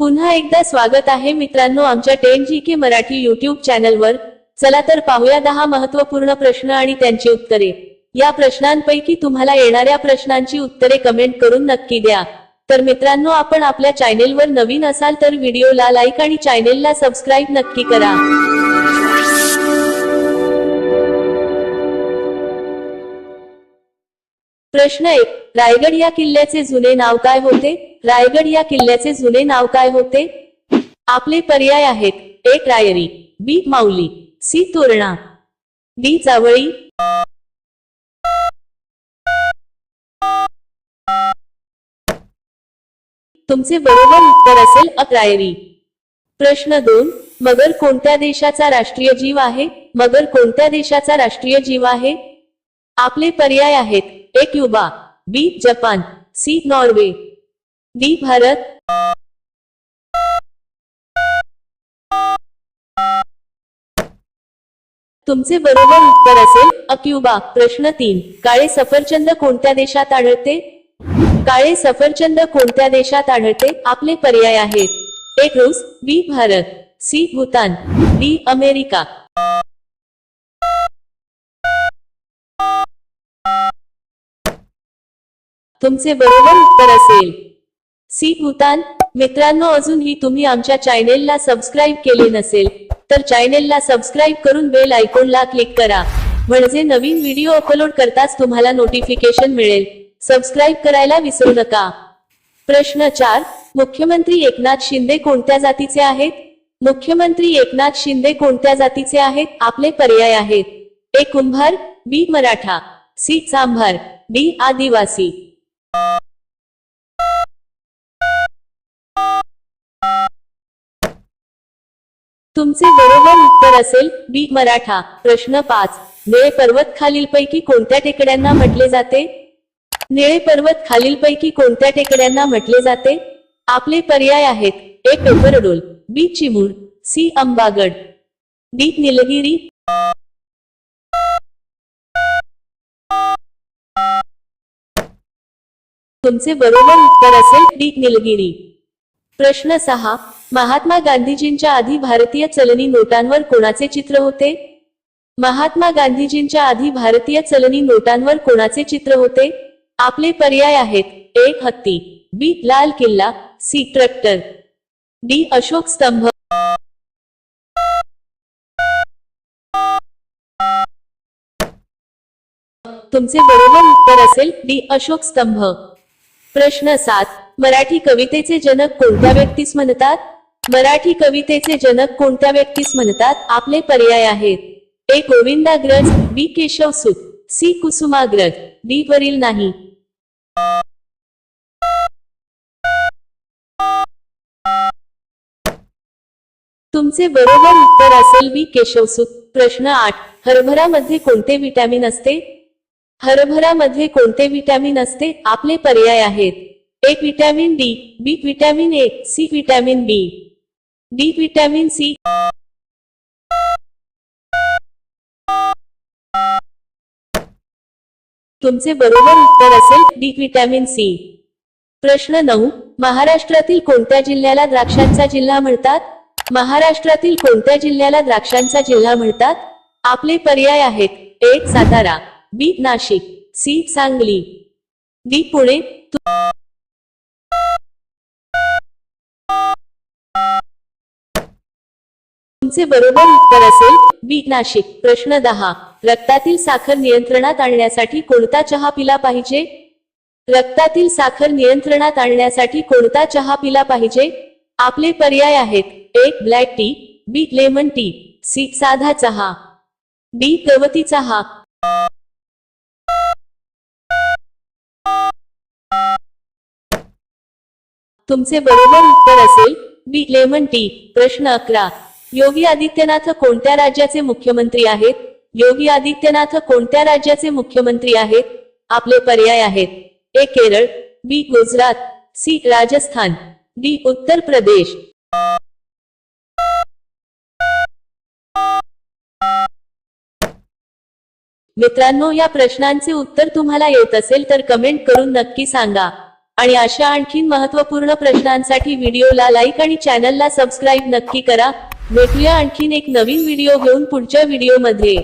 पुन्हा एकदा स्वागत आहे मित्रांनो आमच्या ten G K Marathi YouTube चॅनलवर. चला तर पाहूया दहा महत्त्वपूर्ण प्रश्न आणि त्यांची उत्तरे. या प्रश्नांपैकी तुम्हाला येणाऱ्या प्रश्नांची उत्तरे कमेंट करून नक्की द्या. तर मित्रांनो आपण आपल्या चॅनेलवर नवीन असाल तर व्हिडिओला लाईक आणि चॅनेलला सबस्क्राईब नक्की करा. प्रश्न एक रायगड या किल्ल्याचे जुने नाव काय होते? रायगड या किल्ल्याचे जुने नाव काय होते? आपले पर्याय आहेत एक Rairi B Mauli C Torna D Javali. तुमचे बरोबर उत्तर असेल अक्रायरी प्रश्न दोन मगर कोणत्या देशाचा राष्ट्रीय जीव आहे? मगर कोणत्या देशाचा राष्ट्रीय जीव आहे? आपले पर्याय आहेत A Cuba B Japan C Norway. D Bharat. तुमचे बरोबर उत्तर असेल अक्युबा. प्रश्न तीन. काळे सफरचंद कोणत्या देशात आढळते? काळे सफरचंद कोणत्या देशात आढळते? आपले पर्याय आहेत. एक रूस B Bharat. C Bhutan. D America. तुमचे बरोबर उत्तर असेल सी भूतान मित्रांनो अजूनही तुम्ही आमच्या चॅनेलला सबस्क्राईब केले नसेल तर चॅनेलला सबस्क्राईब करून बेल आयकॉनला क्लिक करा. म्हणजे नवीन व्हिडिओ अपलोड करताच तुम्हाला नोटिफिकेशन मिळेल. सबस्क्राईब करायला विसरू नका. प्रश्न चार मुख्यमंत्री एकनाथ शिंदे कोणत्या जातीचे आहेत? मुख्यमंत्री एकनाथ शिंदे कोणत्या जातीचे आहेत? आपले पर्याय आहेत. A Kumbhar B Maratha C Chambhar D Adivasi. तुमचे बरोबर उत्तर असेल बी मराठा. प्रश्न पाच. निळे पर्वत खालीलपैकी कोणत्या टेकड्यांना म्हटले जाते? निळे पर्वत खालीलपैकी कोणत्या टेकड्यांना म्हटले जाते? आपले पर्याय आहेत. A Pepardol B Chimur C Ambagad. D Nilgiri. तुमचे बरोबर उत्तर असेल डी निलगिरी. प्रश्न सहा. महात्मा गांधीजींच्या आधी भारतीय चलनी नोटांवर कोणाचे चित्र होते? महात्मा गांधीजींच्या आधी भारतीय चलनी नोटांवर कोणाचे चित्र होते? आपले पर्याय आहेत एक हत्ती बी लाल किल्ला सी ट्रॅक्टर. डी अशोक स्तंभ. तुमचे बरोबर उत्तर असेल डी अशोक स्तंभ. प्रश्न सात. मराठी कवितेचे जनक कोणत्या व्यक्तीस म्हणतात? मराठी कवितेचे जनक कोणत्या व्यक्तीस म्हणतात? आपले पर्याय आहेत. A. Govindagraj B. Keshavsut C. Kusumagraj. D. वरील नाही. तुमचे बरोबर उत्तर असेल बी. केशवसूत प्रश्न आठ. हरभरामध्ये कोणते विटॅमिन असते? हरभरामध्ये कोणते विटॅमिन असते? आपले पर्याय आहेत. एक vitamin D B vitamin A C vitamin B. D vitamin C. तुमचे बरोबर उत्तर असेल डी व्हिटॅमिन सी. प्रश्न नऊ. महाराष्ट्रातील कोणत्या जिल्ह्याला द्राक्षांचा जिल्हा म्हणतात? महाराष्ट्रातील कोणत्या जिल्ह्याला द्राक्षांचा जिल्हा म्हणतात? आपले पर्याय आहेत. एक Satara. B Nashik. C Sangli. D Pune. तुमचे बरोबर उत्तर असेल बी नाशिक प्रश्न दहा. रक्तातील साखर नियंत्रणात आणण्यासाठी कोणता चहा पिला पाहिजे? रक्तातील साखर नियंत्रणात आणण्यासाठी कोणता चहा पिला पाहिजे? आपले पर्याय आहेत एक black tea B lemon tea C साधा चहा. डी गवती चहा. तुमचे बरोबर उत्तर असेल बी लेमन टी प्रश्न अकरा. योगी आदित्यनाथ कोणत्या राज्याचे मुख्यमंत्री आहेत? योगी आदित्यनाथ कोणत्या राज्याचे मुख्यमंत्री आहेत? आपले पर्याय आहेत. A Kerala B Gujarat C Rajasthan D Uttar Pradesh. मित्रांनो या प्रश्नांचे उत्तर तुम्हाला येत असेल तर कमेंट करून नक्की सांगा. आणि अशा आणखीन महत्त्वपूर्ण प्रश्नांसाठी व्हिडिओला लाईक आणि चॅनलला सबस्क्राईब नक्की करा. भेटूया आणखीन एक नवीन व्हिडिओ घेऊन पुढच्या व्हिडिओमध्ये